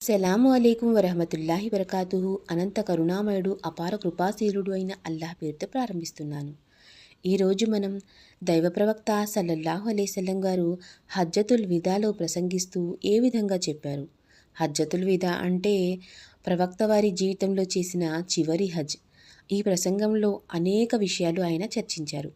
సలాము అలైకుం వరహమతుల్లాహి వరకాతుహు. అనంత కరుణామయుడు అపార కృపాశీలుడు అయిన అల్లాహ్ పేరుతో ప్రారంభిస్తున్నాను. ఈరోజు మనం దైవ ప్రవక్త సల్లల్లాహు అలైసల్లం గారు హజ్జతుల్ విదాలో ప్రసంగిస్తూ ఏ విధంగా చెప్పారు? హజ్జతుల్ విదా అంటే ప్రవక్త వారి జీవితంలో చేసిన చివరి హజ్. ఈ ప్రసంగంలో అనేక విషయాలు ఆయన చర్చించారు.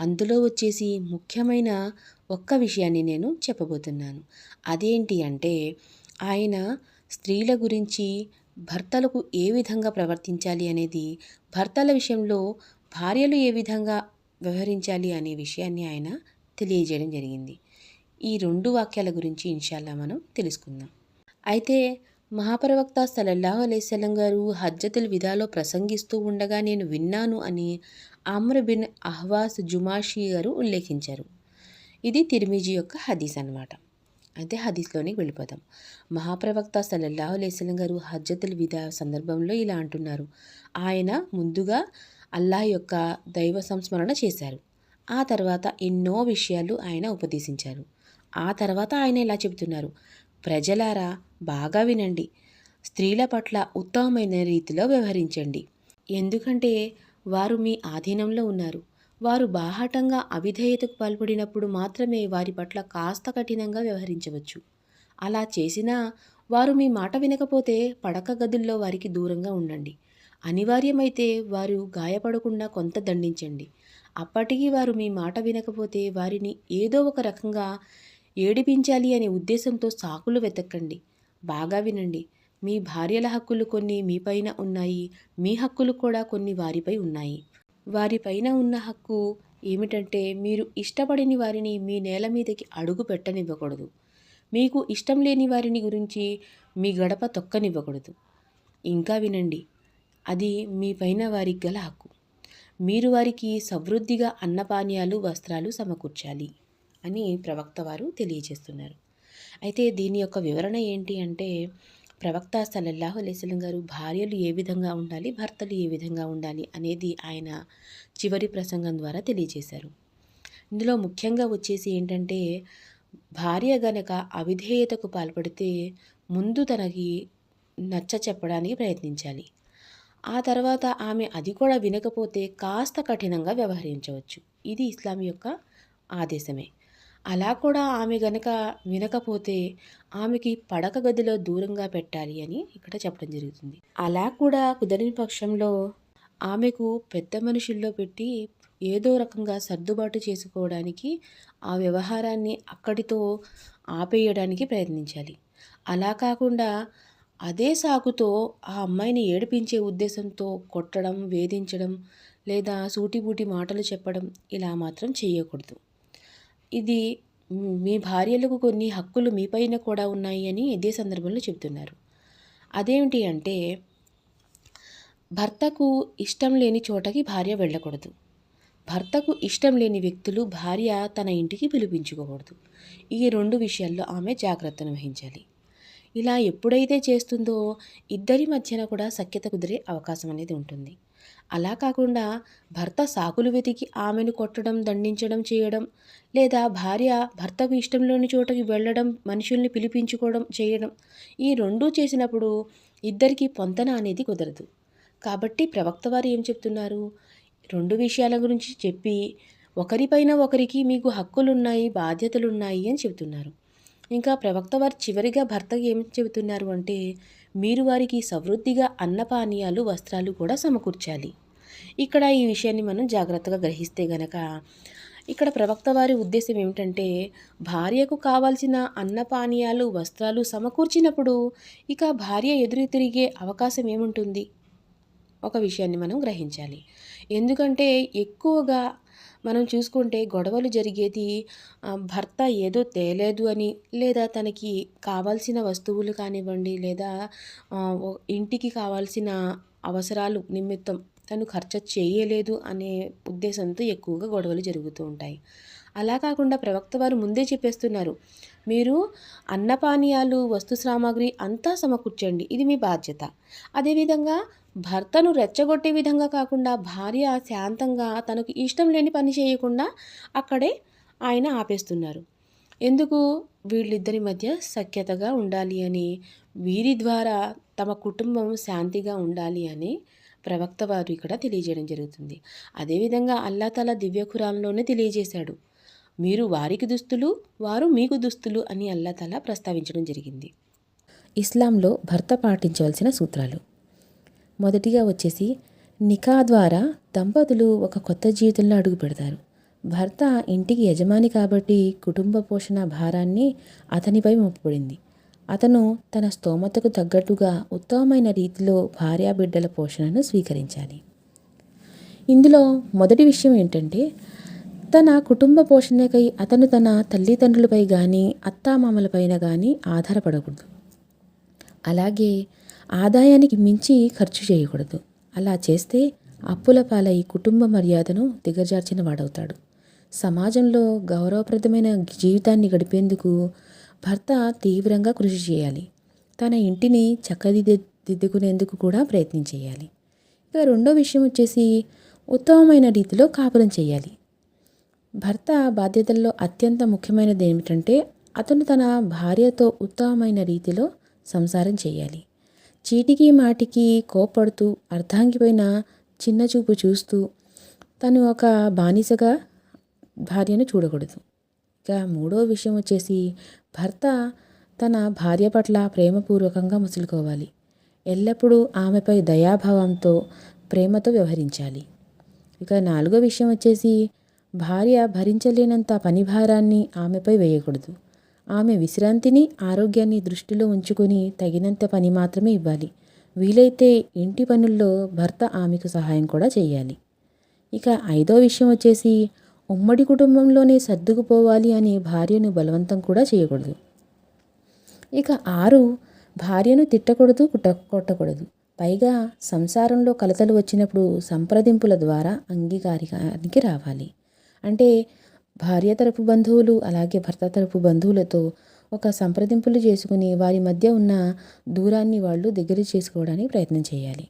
అందులో వచ్చేసి ముఖ్యమైన ఒక్క విషయాన్ని నేను చెప్పబోతున్నాను. అదేంటి అంటే ఆయన స్త్రీల గురించి భర్తలకు ఏ విధంగా ప్రవర్తించాలి అనేది భర్తల విషయంలో భార్యలు ఏ విధంగా వ్యవహరించాలి అనే విషయాన్ని ఆయన తెలియజేయడం జరిగింది. ఈ రెండు వాక్యాల గురించి ఇన్షాల్లా మనం తెలుసుకుందాం. అయితే మహాప్రవక్త సలల్లాహు అలైస్లం గారు హజ్జతుల్ విధాలో ప్రసంగిస్తూ ఉండగా నేను విన్నాను అని అమ్ర బిన్ అహ్వాస్ జుమాషి గారు ఉల్లేఖించారు. ఇది తిరిమిజీ యొక్క హదీస్ అన్నమాట. అయితే హదీస్లోనికి వెళ్ళిపోదాం. మహాప్రవక్త సల్లల్లాహు అలైస్లం గారు హజ్జతుల్ విదా సందర్భంలో ఇలా అంటున్నారు. ఆయన ముందుగా అల్లాహ్ యొక్క దైవ సంస్మరణ చేశారు. ఆ తర్వాత ఎన్నో విషయాలు ఆయన ఉపదేశించారు. ఆ తర్వాత ఆయన ఇలా చెబుతున్నారు. ప్రజలారా బాగా వినండి. స్త్రీల పట్ల ఉత్తమమైన రీతిలో వ్యవహరించండి. ఎందుకంటే వారు మీ ఆధీనంలో ఉన్నారు. వారు బాహాటంగా అవిధేయతకు పాల్పడినప్పుడు మాత్రమే వారి పట్ల కాస్త కఠినంగా వ్యవహరించవచ్చు. అలా చేసినా వారు మీ మాట వినకపోతే పడక గదుల్లో వారికి దూరంగా ఉండండి. అనివార్యమైతే వారు గాయపడకుండా కొంత దండించండి. అప్పటికీ వారు మీ మాట వినకపోతే వారిని ఏదో ఒక రకంగా ఏడిపించాలి అనే ఉద్దేశంతో సాకులు వెతకండి. బాగా వినండి. మీ భార్యల హక్కులు కొన్ని మీపైన ఉన్నాయి. మీ హక్కులు కూడా కొన్ని వారిపై ఉన్నాయి. వారిపైన ఉన్న హక్కు ఏమిటంటే మీరు ఇష్టపడిని వారిని మీ నేల మీదకి అడుగు పెట్టనివ్వకూడదు. మీకు ఇష్టం లేని వారిని గురించి మీ గడప తొక్కనివ్వకూడదు. ఇంకా వినండి అది మీ పైన వారికి గల హక్కు. మీరు వారికి సమృద్ధిగా అన్నపానీయాలు వస్త్రాలు సమకూర్చాలి అని ప్రవక్త వారు తెలియజేస్తున్నారు. అయితే దీని యొక్క వివరణ ఏంటి అంటే ప్రవక్త సల్లల్లాహు అలైస్లం గారు భార్యలు ఏ విధంగా ఉండాలి భర్తలు ఏ విధంగా ఉండాలి అనేది ఆయన చివరి ప్రసంగం ద్వారా తెలియజేశారు. ఇందులో ముఖ్యంగా వచ్చేసి ఏంటంటే భార్య గనక అవిధేయతకు పాల్పడితే ముందు తనకి నచ్చ చెప్పడానికి ప్రయత్నించాలి. ఆ తర్వాత ఆమె అది కూడా వినకపోతే కాస్త కఠినంగా వ్యవహరించవచ్చు. ఇది ఇస్లాం యొక్క ఆదేశమే. అలా కూడా ఆమె గనక వినకపోతే ఆమెకి పడక గదిలో దూరంగా పెట్టాలి అని ఇక్కడ చెప్పడం జరుగుతుంది. అలా కూడా కుదరని పక్షంలో ఆమెకు పెద్ద మనుషుల్లో పెట్టి ఏదో రకంగా సర్దుబాటు చేసుకోవడానికి ఆ వ్యవహారాన్ని అక్కడితో ఆపేయడానికి ప్రయత్నించాలి. అలా కాకుండా అదే సాకుతో ఆ అమ్మాయిని ఏడిపించే ఉద్దేశంతో కొట్టడం వేధించడం లేదా సూటిబూటి మాటలు చెప్పడం ఇలా మాత్రం చేయకూడదు. ఇది మీ భార్యలకు కొన్ని హక్కులు మీపైన కూడా ఉన్నాయి అని ఇదే సందర్భంలో చెబుతున్నారు. అదేమిటి అంటే భర్తకు ఇష్టం లేని చోటకి భార్య వెళ్ళకూడదు. భర్తకు ఇష్టం లేని వ్యక్తులు భార్య తన ఇంటికి పిలిపించుకోకూడదు. ఈ రెండు విషయాల్లో ఆమె జాగ్రత్తను వహించాలి. ఇలా ఎప్పుడైతే చేస్తుందో ఇద్దరి మధ్యన కూడా సఖ్యత కుదిరే అవకాశం అనేది ఉంటుంది. అలా కాకుండా భర్త సాకులు వెతికి ఆమెను కొట్టడం దండించడం చేయడం లేదా భార్య భర్తకు ఇష్టంలోని చోటకి వెళ్ళడం మనుషుల్ని పిలిపించుకోవడం చేయడం ఈ రెండూ చేసినప్పుడు ఇద్దరికీ పొంతన అనేది కుదరదు. కాబట్టి ప్రవక్త వారు ఏం చెప్తున్నారు? రెండు విషయాల గురించి చెప్పి ఒకరిపైన ఒకరికి మీకు హక్కులున్నాయి బాధ్యతలున్నాయి అని చెబుతున్నారు. ఇంకా ప్రవక్త వారు చివరిగా భర్తకి ఏం చెబుతున్నారు అంటే మీరు వారికి సమృద్ధిగా అన్నపానీయాలు వస్త్రాలు కూడా సమకూర్చాలి. ఇక్కడ ఈ విషయాన్ని మనం జాగ్రత్తగా గ్రహిస్తే గనక ఇక్కడ ప్రవక్త వారి ఉద్దేశం ఏమిటంటే భార్యకు కావాల్సిన అన్నపానీయాలు వస్త్రాలు సమకూర్చినప్పుడు ఇక భార్య ఎదురు తిరిగే అవకాశం ఏముంటుంది? ఒక విషయాన్ని మనం గ్రహించాలి. ఎందుకంటే ఎక్కువగా మనం చూసుకుంటే గొడవలు జరిగేది భర్త ఏదో తేలేదు అని లేదా తనకి కావాల్సిన వస్తువులు కానివ్వండి లేదా ఇంటికి కావాల్సిన అవసరాలు నిమిత్తం తను ఖర్చు చేయలేదు అనే ఉద్దేశంతో ఎక్కువగా గొడవలు జరుగుతూ ఉంటాయి. అలా కాకుండా ప్రవక్త వారు ముందే చెప్పేస్తున్నారు మీరు అన్నపానీయాలు వస్తు సామాగ్రి అంతా సమకూర్చండి. ఇది మీ బాధ్యత. అదేవిధంగా భర్తను రెచ్చగొట్టే విధంగా కాకుండా భార్య శాంతంగా తనకు ఇష్టం లేని పని చేయకుండా అక్కడే ఆయన ఆపేస్తున్నారు. ఎందుకు? వీళ్ళిద్దరి మధ్య సఖ్యతగా ఉండాలి అని వీరి ద్వారా తమ కుటుంబం శాంతిగా ఉండాలి అని ప్రవక్త వారు ఇక్కడ తెలియజేయడం జరుగుతుంది. అదేవిధంగా అల్లాతల దివ్య ఖురాన్లోనే తెలియజేశాడు. మీరు వారికి దుస్తులు వారు మీకు దుస్తులు అని అల్లాతలా ప్రస్తావించడం జరిగింది. ఇస్లాంలో భర్త పాటించవలసిన సూత్రాలు. మొదటిగా వచ్చేసి నికా ద్వారా దంపతులు ఒక కొత్త జీవితంలో అడుగు పెడతారు. భర్త ఇంటికి యజమాని కాబట్టి కుటుంబ పోషణ భారాన్ని అతనిపై మోపబడింది. అతను తన స్తోమతకు తగ్గట్టుగా ఉత్తమమైన రీతిలో భార్యాబిడ్డల పోషణను స్వీకరించాలి. ఇందులో మొదటి విషయం ఏంటంటే తన కుటుంబ పోషణకై అతను తన తల్లిదండ్రులపై కానీ అత్తామామలపైన కానీ ఆధారపడకూడదు. అలాగే ఆదాయానికి మించి ఖర్చు చేయకూడదు. అలా చేస్తే అప్పుల పాలై కుటుంబ మర్యాదను దిగజార్చిన వాడవుతాడు. సమాజంలో గౌరవప్రదమైన జీవితాన్ని గడిపేందుకు భర్త తీవ్రంగా కృషి చేయాలి. తన ఇంటిని చక్కదిద్ది దిద్దుకునేందుకు కూడా ప్రయత్నం చేయాలి. ఇక రెండో విషయం వచ్చేసి ఉత్తమమైన రీతిలో కాపురం చేయాలి. భర్త బాధ్యతల్లో అత్యంత ముఖ్యమైనది ఏమిటంటే అతను తన భార్యతో ఉత్తమమైన రీతిలో సంసారం చేయాలి. చీటికి మాటికి కోపడుతూ అర్ధాంగిపోయిన చిన్న చూపు చూస్తూ తను ఒక బానిసగా భార్యను చూడకూడదు. ఇక మూడో విషయం వచ్చేసి భర్త తన భార్య పట్ల ప్రేమపూర్వకంగా ముసులుకోవాలి. ఎల్లప్పుడూ ఆమెపై దయాభావంతో ప్రేమతో వ్యవహరించాలి. ఇక నాలుగో విషయం వచ్చేసి భార్య భరించలేనంత పని భారాన్ని ఆమెపై వేయకూడదు. ఆమె విశ్రాంతిని ఆరోగ్యాన్ని దృష్టిలో ఉంచుకొని తగినంత పని మాత్రమే ఇవ్వాలి. వీలైతే ఇంటి పనుల్లో భర్త ఆమెకు సహాయం కూడా చేయాలి. ఇక ఐదో విషయం వచ్చేసి ఉమ్మడి కుటుంబంలోనే సర్దుకుపోవాలి అని భార్యను బలవంతం కూడా చేయకూడదు. ఇక ఆరు భార్యను తిట్టకూడదు కుట్ట కొట్టకూడదు. పైగా సంసారంలో కలతలు వచ్చినప్పుడు సంప్రదింపుల ద్వారా అంగీకారానికి రావాలి. అంటే భార్య తరపు బంధువులు అలాగే భర్త తరపు బంధువులతో ఒక సంప్రదింపులు చేసుకుని వారి మధ్య ఉన్న దూరాన్ని వాళ్ళు దగ్గర చేసుకోవడానికి ప్రయత్నం చేయాలి.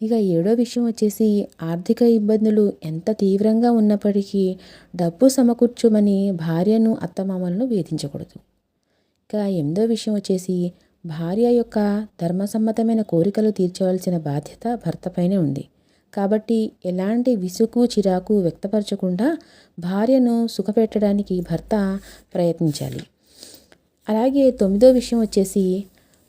ఇక ఏడో విషయం వచ్చేసి ఆర్థిక ఇబ్బందులు ఎంత తీవ్రంగా ఉన్నప్పటికీ డబ్బు సమకూర్చమని భార్యను అత్తమామలను వేధించకూడదు. ఇక ఎనిమిదో విషయం వచ్చేసి భార్య యొక్క ధర్మసమ్మతమైన కోరికలు తీర్చవలసిన బాధ్యత భర్తపైనే ఉంది. కాబట్టి ఎలాంటి విసుగు చిరాకు వ్యక్తపరచకుండా భార్యను సుఖపెట్టడానికి భర్త ప్రయత్నించాలి. అలాగే తొమ్మిదో విషయం వచ్చేసి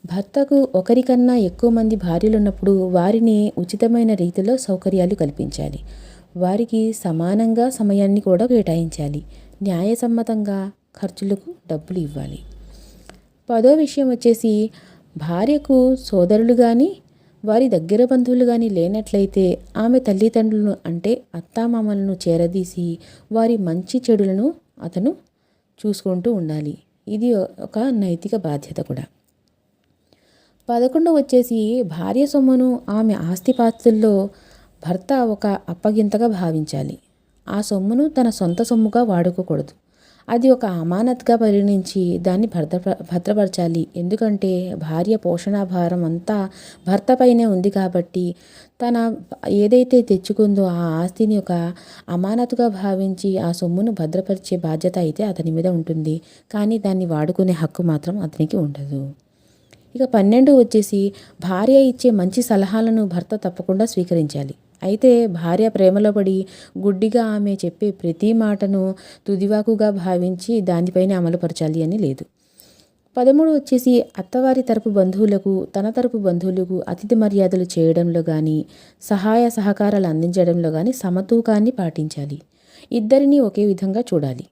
భర్తకు ఒకరికన్నా ఎక్కువ మంది భార్యలు ఉన్నప్పుడు వారిని ఉచితమైన రీతిలో సౌకర్యాలు కల్పించాలి. వారికి సమానంగా సమయాన్ని కూడా కేటాయించాలి. న్యాయసమ్మతంగా ఖర్చులకు డబ్బులు ఇవ్వాలి. పదో విషయం వచ్చేసి భార్యకు సోదరులు కానీ వారి దగ్గర బంధువులు కానీ లేనట్లయితే ఆమె తల్లిదండ్రులను అంటే అత్తామామలను చేరదీసి వారి మంచి చెడులను అతను చూసుకుంటూ ఉండాలి. ఇది ఒక నైతిక బాధ్యత కూడా. పదకొండు వచ్చేసి భార్య సొమ్మును ఆమె ఆస్తిపాస్తుల్లో భర్త ఒక అప్పగింతగా భావించాలి. ఆ సొమ్మును తన సొంత సొమ్ముగా వాడుకోకూడదు. అది ఒక అమానత్గా పరిగణించి దాన్ని భద్ర భద్రపరచాలి. ఎందుకంటే భార్య పోషణాభారం అంతా భర్తపైనే ఉంది కాబట్టి తన ఏదైతే తెచ్చుకుందో ఆ ఆస్తిని ఒక అమానతుగా భావించి ఆ సొమ్మును భద్రపరిచే బాధ్యత అయితే అతని మీద ఉంటుంది. కానీ దాన్ని వాడుకునే హక్కు మాత్రం అతనికి ఉండదు. ఇక పన్నెండు వచ్చేసి భార్య ఇచ్చే మంచి సలహాలను భర్త తప్పకుండా స్వీకరించాలి. అయితే భార్య ప్రేమలో పడి గుడ్డిగా ఆమె చెప్పే ప్రతి మాటను తుదివాకుగా భావించి దానిపైన అమలుపరచాలి అని లేదు. పదమూడు వచ్చేసి అత్తవారి తరపు బంధువులకు తన తరపు బంధువులకు అతిథి మర్యాదలు చేయడంలో కానీ సహాయ సహకారాలు అందించడంలో కానీ సమతూకాన్ని పాటించాలి. ఇద్దరిని ఒకే విధంగా చూడాలి.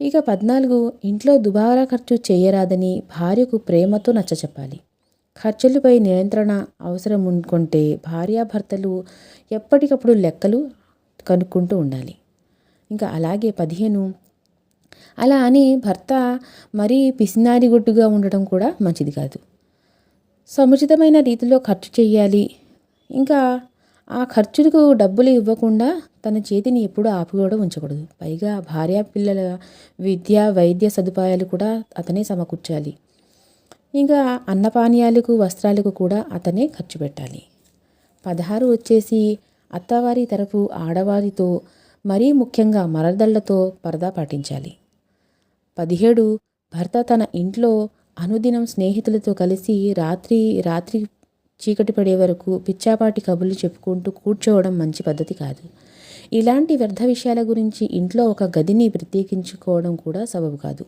ఇక పద్నాలుగు ఇంట్లో దుబారా ఖర్చు చేయరాదని భార్యకు ప్రేమతో నచ్చచెప్పాలి. ఖర్చులపై నియంత్రణ అవసరం ఉంటుంటే భార్యాభర్తలు ఎప్పటికప్పుడు లెక్కలు కనుక్కుంటూ ఉండాలి. ఇంకా అలాగే పదిహేను. అలా అని భర్త మరీ పిసినారిగొట్టుగా ఉండడం కూడా మంచిది కాదు. సముచితమైన రీతిలో ఖర్చు చేయాలి. ఇంకా ఆ ఖర్చులకు డబ్బులు ఇవ్వకుండా తన చేతిని ఎప్పుడూ ఆపి కూడా ఉంచకూడదు. పైగా భార్య పిల్లల విద్య వైద్య సదుపాయాలు కూడా అతనే సమకూర్చాలి. ఇంకా అన్నపానీయాలకు వస్త్రాలకు కూడా అతనే ఖర్చు పెట్టాలి. పదహారు వచ్చేసి అత్తవారి తరపు ఆడవారితో మరీ ముఖ్యంగా మరదళ్ళతో పరదా పాటించాలి. పదిహేడు భర్త తన ఇంట్లో అనుదినం స్నేహితులతో కలిసి రాత్రి రాత్రి చీకటి పడే వరకు పిచ్చాపాటి కబుర్లు చెప్పుకుంటూ కూర్చోవడం మంచి పద్ధతి కాదు. ఇలాంటి వ్యర్థ విషయాల గురించి ఇంట్లో ఒక గదిని ప్రత్యేకించుకోవడం కూడా సబబు కాదు.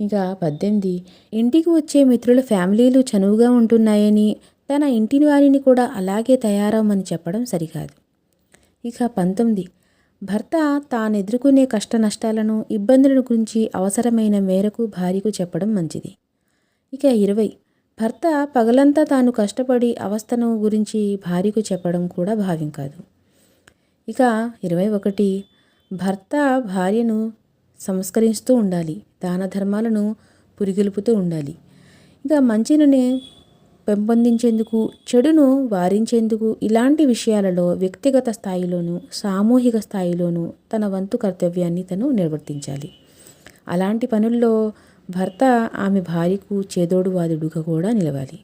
ఇంకా పద్దెనిమిది ఇంటికి వచ్చే మిత్రుల ఫ్యామిలీలు చనువుగా ఉంటున్నాయని తన ఇంటిని వారిని కూడా అలాగే తయారవమని చెప్పడం సరికాదు. ఇక పంతొమ్మిది. భర్త తాను ఎదుర్కొనే కష్ట నష్టాలను ఇబ్బందులను గురించి అవసరమైన మేరకు భార్యకు చెప్పడం మంచిది. ఇక ఇరవై. భర్త పగలంతా తాను కష్టపడి అవస్థను గురించి భార్యకు చెప్పడం కూడా భావ్యం కాదు. ఇక ఇరవై ఒకటి. భర్త భార్యను సంస్కరిస్తూ ఉండాలి. దాన ధర్మాలను పురిగొలుపుతూ ఉండాలి. ఇంకా మంచిని పెంపొందించేందుకు చెడును వారించేందుకు ఇలాంటి విషయాలలో వ్యక్తిగత స్థాయిలోనూ సామూహిక స్థాయిలోనూ తన వంతు కర్తవ్యాన్ని తను నిర్వర్తించాలి. అలాంటి పనుల్లో భర్త ఆమె భార్యకు చేదోడు వాదుడుగా కూడా నిలవాలి.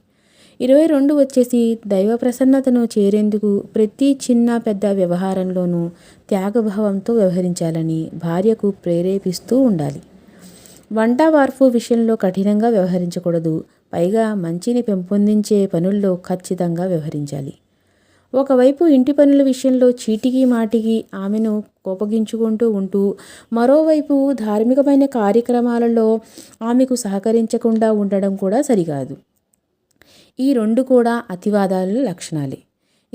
ఇరవై రెండు వచ్చేసి దైవ ప్రసన్నతను చేరేందుకు ప్రతి చిన్న పెద్ద వ్యవహారంలోనూ త్యాగభావంతో వ్యవహరించాలని భార్యకు ప్రేరేపిస్తూ ఉండాలి. వంట వార్పు విషయంలో కఠినంగా వ్యవహరించకూడదు. పైగా మంచిని పెంపొందించే పనుల్లో ఖచ్చితంగా వ్యవహరించాలి. ఒకవైపు ఇంటి పనుల విషయంలో చీటికి మాటికి ఆమెను కోపగించుకుంటూ ఉంటూ మరోవైపు ధార్మికమైన కార్యక్రమాలలో ఆమెకు సహకరించకుండా ఉండడం కూడా సరికాదు. ఈ రెండు కూడా అతివాదాల లక్షణాలే.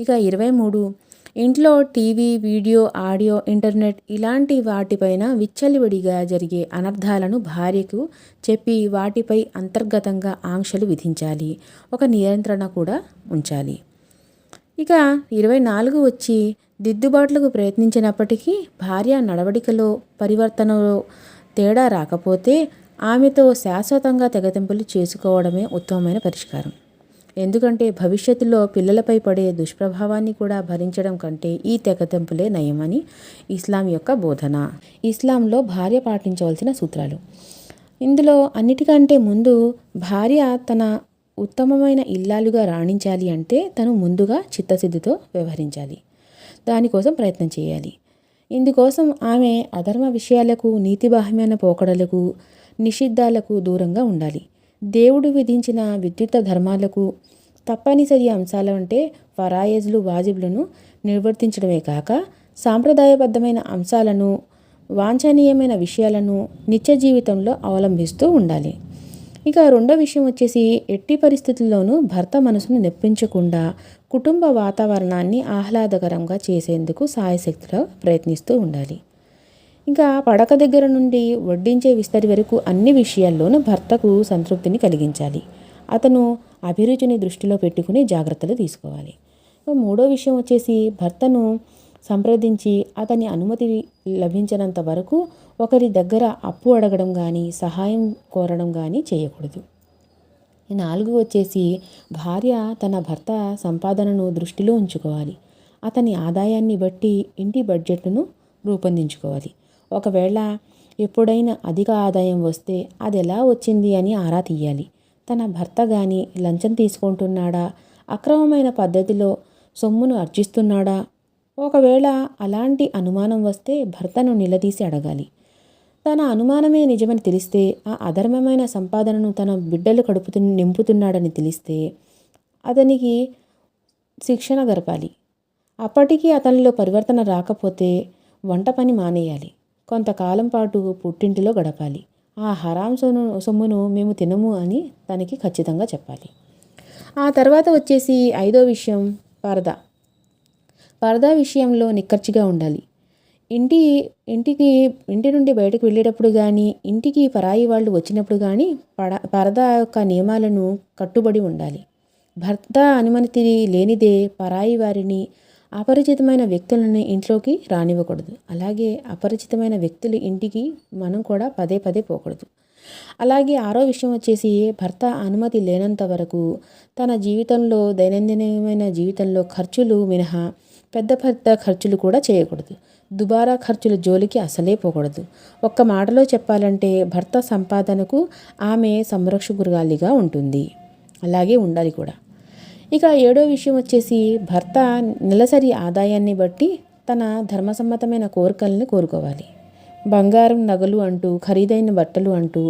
ఇక ఇరవై మూడు ఇంట్లో టీవీ వీడియో ఆడియో ఇంటర్నెట్ ఇలాంటి వాటిపైన విచ్చలివిడిగా జరిగే అనర్థాలను భార్యకు చెప్పి వాటిపై అంతర్గతంగా ఆంక్షలు విధించాలి. ఒక నియంత్రణ కూడా ఉంచాలి. ఇక ఇరవై నాలుగు వచ్చి దిద్దుబాట్లకు ప్రయత్నించినప్పటికీ భార్య నడవడికలో పరివర్తనలో తేడా రాకపోతే ఆమెతో శాశ్వతంగా తెగతింపులు చేసుకోవడమే ఉత్తమమైన పరిష్కారం. ఎందుకంటే భవిష్యత్తులో పిల్లలపై పడే దుష్ప్రభావాన్ని కూడా భరించడం కంటే ఈ తెగతెంపులే నయమని ఇస్లాం యొక్క బోధన. ఇస్లాంలో భార్య పాటించవలసిన సూత్రాలు. ఇందులో అన్నిటికంటే ముందు భార్య తన ఉత్తమమైన ఇల్లాలుగా రాణించాలి అంటే తను ముందుగా చిత్తశుద్ధితో వ్యవహరించాలి. దానికోసం ప్రయత్నం చేయాలి. ఇందుకోసం ఆమె అధర్మ విషయాలకు నీతిబాహ్యమైన పోకడలకు నిషిద్ధాలకు దూరంగా ఉండాలి. దేవుడు విధించిన విద్యుత్ ధర్మాలకు తప్పనిసరి అంశాలు అంటే ఫరాయిజ్లు వాజిబ్లను నిర్వర్తించడమే కాక సాంప్రదాయబద్ధమైన అంశాలను వాంఛనీయమైన విషయాలను నిత్య జీవితంలో అవలంబిస్తూ ఉండాలి. ఇక రెండో విషయం వచ్చేసి ఎట్టి పరిస్థితుల్లోనూ భర్త మనసును నెప్పించకుండా కుటుంబ వాతావరణాన్ని ఆహ్లాదకరంగా చేసేందుకు సాయశక్తిలో ప్రయత్నిస్తూ ఉండాలి. ఇంకా పడక దగ్గర నుండి వడ్డించే విస్తరి వరకు అన్ని విషయాల్లోనూ భర్తకు సంతృప్తిని కలిగించాలి. అతను అభిరుచిని దృష్టిలో పెట్టుకుని జాగ్రత్తలు తీసుకోవాలి. మూడో విషయం వచ్చేసి భర్తను సంప్రదించి అతని అనుమతి లభించినంత వరకు ఒకరి దగ్గర అప్పు అడగడం కానీ సహాయం కోరడం కానీ చేయకూడదు. నాలుగు వచ్చేసి భార్య తన భర్త సంపాదనను దృష్టిలో ఉంచుకోవాలి. అతని ఆదాయాన్ని బట్టి ఇంటి బడ్జెట్ను రూపొందించుకోవాలి. ఒకవేళ ఎప్పుడైనా అధిక ఆదాయం వస్తే అది ఎలా వచ్చింది అని ఆరా తీయాలి. తన భర్త కానీ లంచం తీసుకుంటున్నాడా? అక్రమమైన పద్ధతిలో సొమ్మును అర్జిస్తున్నాడా? ఒకవేళ అలాంటి అనుమానం వస్తే భర్తను నిలదీసి అడగాలి. తన అనుమానమే నిజమని తెలిస్తే ఆ అధర్మమైన సంపాదనను తన బిడ్డలు కడుపుతు నింపుతున్నాడని తెలిస్తే అతనికి శిక్షణ గరపాలి అప్పటికీ అతనిలో పరివర్తన రాకపోతే వంట పని మానేయాలి. కొంతకాలం పాటు పుట్టింటిలో గడపాలి. ఆ హరాం సొమ్ము సొమ్మును మేము తినము అని తనకి ఖచ్చితంగా చెప్పాలి. ఆ తర్వాత వచ్చేసి ఐదో విషయం పరదా. పరదా విషయంలో నిక్కర్చిగా ఉండాలి. ఇంటి ఇంటికి ఇంటి నుండి బయటకు వెళ్ళేటప్పుడు కానీ ఇంటికి పరాయి వాళ్ళు వచ్చినప్పుడు కానీ పడ పరదా యొక్క నియమాలను కట్టుబడి ఉండాలి. భర్త అనుమతి లేనిదే పరాయి వారిని అపరిచితమైన వ్యక్తులను ఇంట్లోకి రానివ్వకూడదు. అలాగే అపరిచితమైన వ్యక్తులు ఇంటికి మనం కూడా పదే పదే పోకూడదు. అలాగే ఆరో విషయం వచ్చేసి భర్త అనుమతి లేనంత వరకు తన జీవితంలో దైనందినమైన జీవితంలో ఖర్చులు మినహా పెద్ద పెద్ద ఖర్చులు కూడా చేయకూడదు. దుబారా ఖర్చుల జోలికి అసలే పోకూడదు. ఒక్క మాటలో చెప్పాలంటే భర్త సంపాదనకు ఆమె సంరక్షకురాలిగా ఉంటుంది. అలాగే ఉండాలి కూడా. ఇక ఏడో విషయం వచ్చేసి భర్త నెలసరి ఆదాయాన్ని బట్టి తన ధర్మసమ్మతమైన కోరికలను కోరుకోవాలి. బంగారం నగలు అంటూ ఖరీదైన బట్టలు అంటూ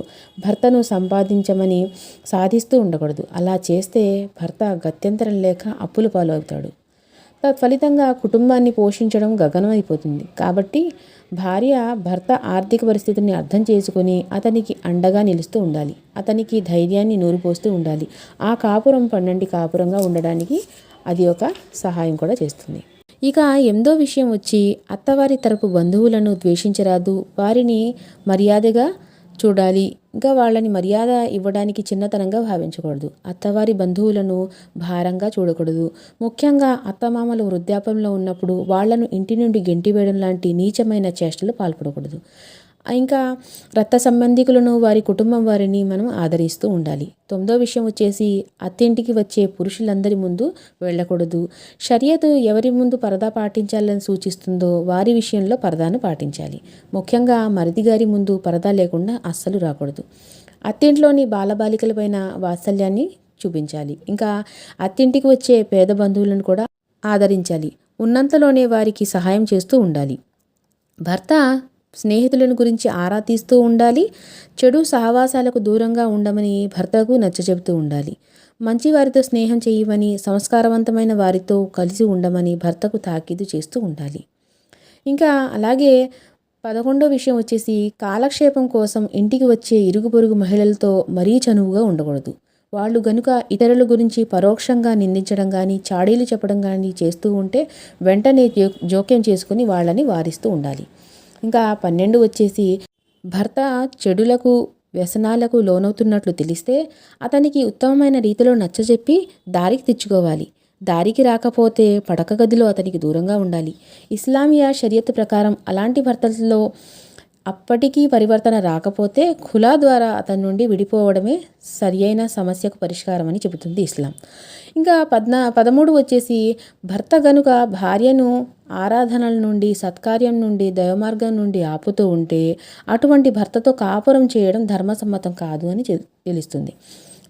భర్తను సంపాదించమని సాధిస్తూ ఉండకూడదు. అలా చేస్తే భర్త గత్యంతరం లేక అప్పుల పాలవుతాడు. తత్ఫలితంగా కుటుంబాన్ని పోషించడం గగనం అయిపోతుంది కాబట్టి భార్య భర్త ఆర్థిక పరిస్థితిని అర్థం చేసుకొని అతనికి అండగా నిలుస్తూ ఉండాలి. అతనికి ధైర్యాన్ని నూరిపోస్తూ ఉండాలి. ఆ కాపురం పన్నెండు కాపురంగా ఉండడానికి అది ఒక సహాయం కూడా చేస్తుంది. ఇక ఎందో విషయం వచ్చి అత్తవారి తరపు బంధువులను ద్వేషించరాదు. వారిని మర్యాదగా చూడాలి. ఇంకా వాళ్ళని మర్యాద ఇవ్వడానికి చిన్నతనంగా భావించకూడదు. అత్తవారి బంధువులను భారంగా చూడకూడదు. ముఖ్యంగా అత్తమామలు వృద్ధాపంలో ఉన్నప్పుడు వాళ్ళను ఇంటి నుండి గెంటివేయడం లాంటి నీచమైన చేష్టలు పాల్పడకూడదు. ఇంకా రక్త సంబంధికులను వారి కుటుంబం వారిని మనం ఆదరిస్తూ ఉండాలి. తొమ్మిదో విషయం వచ్చేసి అత్తింటికి వచ్చే పురుషులందరి ముందు వెళ్ళకూడదు. షరియత్ ఎవరి ముందు పరదా పాటించాలని సూచిస్తుందో వారి విషయంలో పరదాను పాటించాలి. ముఖ్యంగా మరిది గారి ముందు పరదా లేకుండా అస్సలు రాకూడదు. అత్తింట్లోని బాలబాలికలపైన వాత్సల్యాన్ని చూపించాలి. ఇంకా అత్తింటికి వచ్చే పేద బంధువులను కూడా ఆదరించాలి. ఉన్నంతలోనే వారికి సహాయం చేస్తూ ఉండాలి. భర్త స్నేహితులను గురించి ఆరా తీస్తూ ఉండాలి. చెడు సహవాసాలకు దూరంగా ఉండమని భర్తకు నచ్చచెబుతూ ఉండాలి. మంచి వారితో స్నేహం చేయమని సంస్కారవంతమైన వారితో కలిసి ఉండమని భర్తకు తాకీదు చేస్తూ ఉండాలి. ఇంకా అలాగే పదకొండో విషయం వచ్చేసి కాలక్షేపం కోసం ఇంటికి వచ్చే ఇరుగు పొరుగు మహిళలతో మరీ చనువుగా ఉండకూడదు. వాళ్ళు గనుక ఇతరుల గురించి పరోక్షంగా నిందించడం కానీ చాడీలు చెప్పడం కానీ చేస్తూ ఉంటే వెంటనే జోక్యం చేసుకుని వాళ్ళని వారిస్తూ ఉండాలి. ఇంకా పన్నెండు వచ్చేసి భర్త చెడులకు వ్యసనాలకు లోనవుతున్నట్లు తెలిస్తే అతనికి ఉత్తమమైన రీతిలో నచ్చజెప్పి దారికి తెచ్చుకోవాలి. దారికి రాకపోతే పడక గదిలో అతనికి దూరంగా ఉండాలి. ఇస్లామియా షరియత్ ప్రకారం అలాంటి భర్తలలో అప్పటికీ పరివర్తన రాకపోతే ఖులా ద్వారా అతని నుండి విడిపోవడమే సరి అయిన సమస్యకు పరిష్కారం అని చెబుతుంది ఇస్లాం. ఇంకా పద్నా పదమూడు వచ్చేసి భర్త గనుక భార్యను ఆరాధనల నుండి సత్కార్యం నుండి దైవమార్గం నుండి ఆపుతూ ఉంటే అటువంటి భర్తతో కాపురం చేయడం ధర్మసమ్మతం కాదు అని తెలుస్తుంది.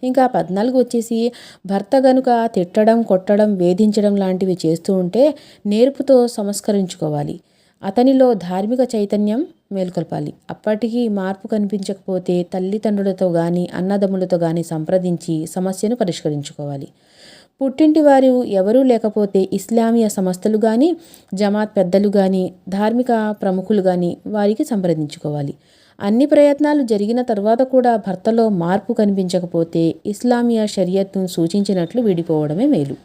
ఇంకా పద్నాలుగు వచ్చేసి భర్త గనుక తిట్టడం కొట్టడం వేధించడం లాంటివి చేస్తూ ఉంటే నేర్పుతో సంస్కరించుకోవాలి. అతనిలో ధార్మిక చైతన్యం మేల్కొల్పాలి. అప్పటికీ మార్పు కనిపించకపోతే తల్లిదండ్రులతో కానీ అన్నదమ్ములతో కానీ సంప్రదించి సమస్యను పరిష్కరించుకోవాలి. పుట్టింటి వారు ఎవరూ లేకపోతే ఇస్లామీయ సంస్థలు కానీ జమాత్ పెద్దలు కానీ ధార్మిక ప్రముఖులు కానీ వారికి సంప్రదించుకోవాలి. అన్ని ప్రయత్నాలు జరిగిన తర్వాత కూడా భర్తలో మార్పు కనిపించకపోతే ఇస్లామియా షరియత్ను సూచించినట్లు విడిపోవడమే మేలు.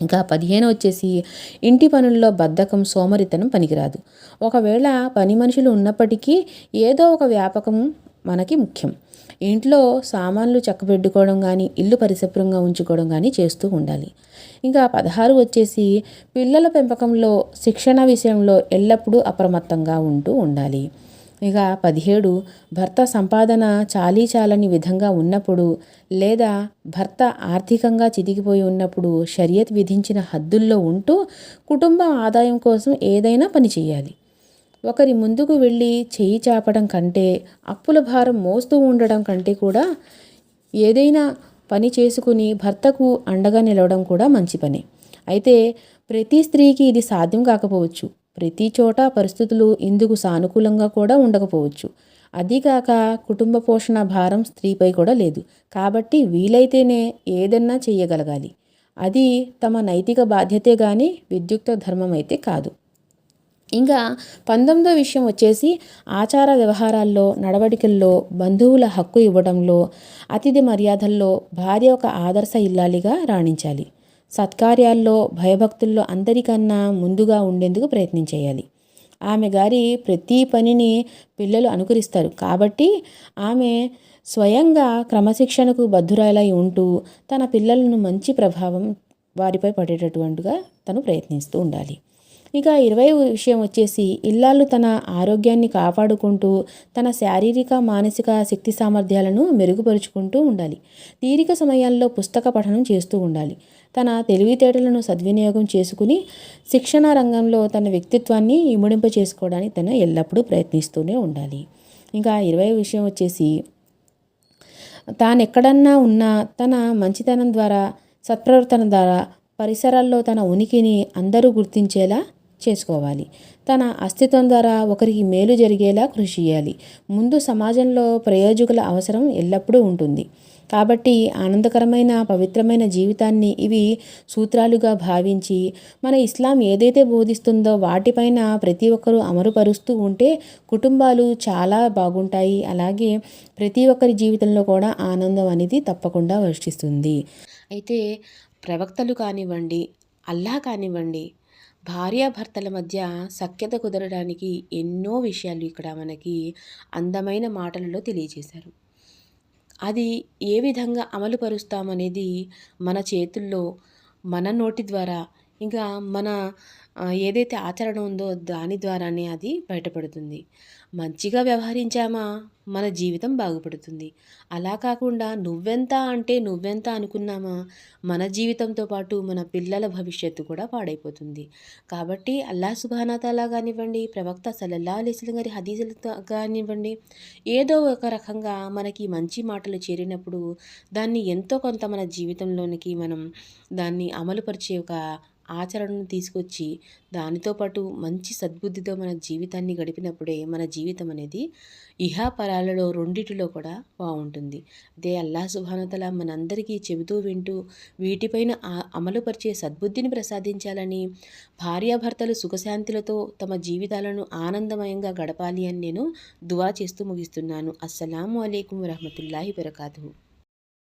ఇంకా పదిహేను వచ్చేసి ఇంటి పనుల్లో బద్ధకం సోమరితనం పనికిరాదు. ఒకవేళ పని మనుషులు ఉన్నప్పటికీ ఏదో ఒక వ్యాపకం మనకి ముఖ్యం. ఇంట్లో సామాన్లు చక్కబెట్టుకోవడం కానీ ఇల్లు పరిశుభ్రంగా ఉంచుకోవడం కానీ చేస్తూ ఉండాలి. ఇంకా పదహారు వచ్చేసి పిల్లల పెంపకంలో శిక్షణ విషయంలో ఎల్లప్పుడూ అప్రమత్తంగా ఉంటూ ఉండాలి. ఇక పదిహేడు భర్త సంపాదన చాలీ చాలని విధంగా ఉన్నప్పుడు లేదా భర్త ఆర్థికంగా చితికిపోయి ఉన్నప్పుడు షరియత్ విధించిన హద్దుల్లో ఉంటూ కుటుంబం ఆదాయం కోసం ఏదైనా పని చేయాలి. ఒకరి ముందుకు వెళ్ళి చేయి చాపడం కంటే అప్పుల భారం మోస్తూ ఉండడం కంటే కూడా ఏదైనా పని చేసుకుని భర్తకు అండగా నిలవడం కూడా మంచి పని. అయితే ప్రతి స్త్రీకి ఇది సాధ్యం కాకపోవచ్చు. ప్రతి చోట పరిస్థితులు ఇందుకు సానుకూలంగా కూడా ఉండకపోవచ్చు. అదీగాక కుటుంబ పోషణ భారం స్త్రీపై కూడా లేదు. కాబట్టి వీలైతేనే ఏదన్నా చేయగలగాలి అది తమ నైతిక బాధ్యతే కానీ విద్యుక్త ధర్మం అయితే కాదు. ఇంకా పంతొమ్మిదో విషయం వచ్చేసి ఆచార వ్యవహారాల్లో నడవడికల్లో బంధువుల హక్కు ఇవ్వడంలో అతిథి మర్యాదల్లో భార్య ఒక ఆదర్శ ఇల్లాలిగా రాణించాలి. సత్కార్యాల్లో భయభక్తుల్లో అందరికన్నా ముందుగా ఉండేందుకు ప్రయత్నం చేయాలి. ఆమె గారి ప్రతి పనిని పిల్లలు అనుకరిస్తారు. కాబట్టి ఆమె స్వయంగా క్రమశిక్షణకు బద్ధురాలై ఉంటూ తన పిల్లలను మంచి ప్రభావం వారిపై పడేటటువంటిగా తను ప్రయత్నిస్తూ ఉండాలి. ఇక ఇరవై విషయం వచ్చేసి ఇల్లాలు తన ఆరోగ్యాన్ని కాపాడుకుంటూ తన శారీరక మానసిక శక్తి సామర్థ్యాలను మెరుగుపరుచుకుంటూ ఉండాలి. తీరిక సమయాల్లో పుస్తక పఠనం చేస్తూ ఉండాలి. తన తెలివితేటలను సద్వినియోగం చేసుకుని శిక్షణ రంగంలో తన వ్యక్తిత్వాన్ని ఇముడింప చేసుకోవడానికి తను ఎల్లప్పుడూ ప్రయత్నిస్తూనే ఉండాలి. ఇంకా ఇరవై విషయం వచ్చేసి తాను ఎక్కడన్నా ఉన్నా తన మంచితనం ద్వారా సత్ప్రవర్తన ద్వారా పరిసరాల్లో తన ఉనికిని అందరూ గుర్తించేలా చేసుకోవాలి. తన అస్తిత్వం ద్వారా ఒకరికి మేలు జరిగేలా కృషి చేయాలి. ముందు సమాజంలో ప్రయోజకుల అవసరం ఎల్లప్పుడూ ఉంటుంది. కాబట్టి ఆనందకరమైన పవిత్రమైన జీవితాన్ని ఇవి సూత్రాలుగా భావించి మన ఇస్లాం ఏదైతే బోధిస్తుందో వాటిపైన ప్రతి ఒక్కరూ అమరుపరుస్తూ ఉంటే కుటుంబాలు చాలా బాగుంటాయి. అలాగే ప్రతి ఒక్కరి జీవితంలో కూడా ఆనందం అనేది తప్పకుండా వర్షిస్తుంది అయితే ప్రవక్తలు కానివ్వండి అల్లా కానివ్వండి భార్యాభర్తల మధ్య సఖ్యత కుదరడానికి ఎన్నో విషయాలు ఇక్కడ మనకి అందమైన మాటలలో తెలియజేశారు. అది ఏ విధంగా అమలు పరుస్తామనేది మన చేతుల్లో మన నోటి ద్వారా ఇంకా మన ఏదైతే ఆచరణ ఉందో దాని ద్వారానే అది బయటపడుతుంది. మంచిగా వ్యవహరించామా? మన జీవితం బాగుపడుతుంది. అలా కాకుండా నువ్వెంత అంటే నువ్వెంత అనుకున్నామా మన జీవితంతో పాటు మన పిల్లల భవిష్యత్తు కూడా పాడైపోతుంది. కాబట్టి అల్లా సుబానాతాలా కానివ్వండి ప్రవక్త సలల్లా అలీస్లం గారి హదీజులతో కానివ్వండి ఏదో ఒక రకంగా మనకి మంచి మాటలు చేరినప్పుడు దాన్ని ఎంతో కొంత మన జీవితంలోనికి మనం దాన్ని అమలుపరిచే ఒక ఆచరణను తీసుకొచ్చి దానితో పాటు మంచి సద్బుద్ధితో మన జీవితాన్ని గడిపినప్పుడే మన జీవితం అనేది ఇహాపరాలలో రెండిటిలో కూడా బాగుంటుంది. అదే అల్లా సుభానతల మనందరికీ చెబుతూ వింటూ వీటిపైన అమలుపరిచే సద్బుద్ధిని ప్రసాదించాలని భార్యాభర్తలు సుఖశాంతులతో తమ జీవితాలను ఆనందమయంగా గడపాలి అని నేను దువా చేస్తూ ముగిస్తున్నాను. అస్సలాము అలైకుం వరహమతుల్లాహి వరకాతు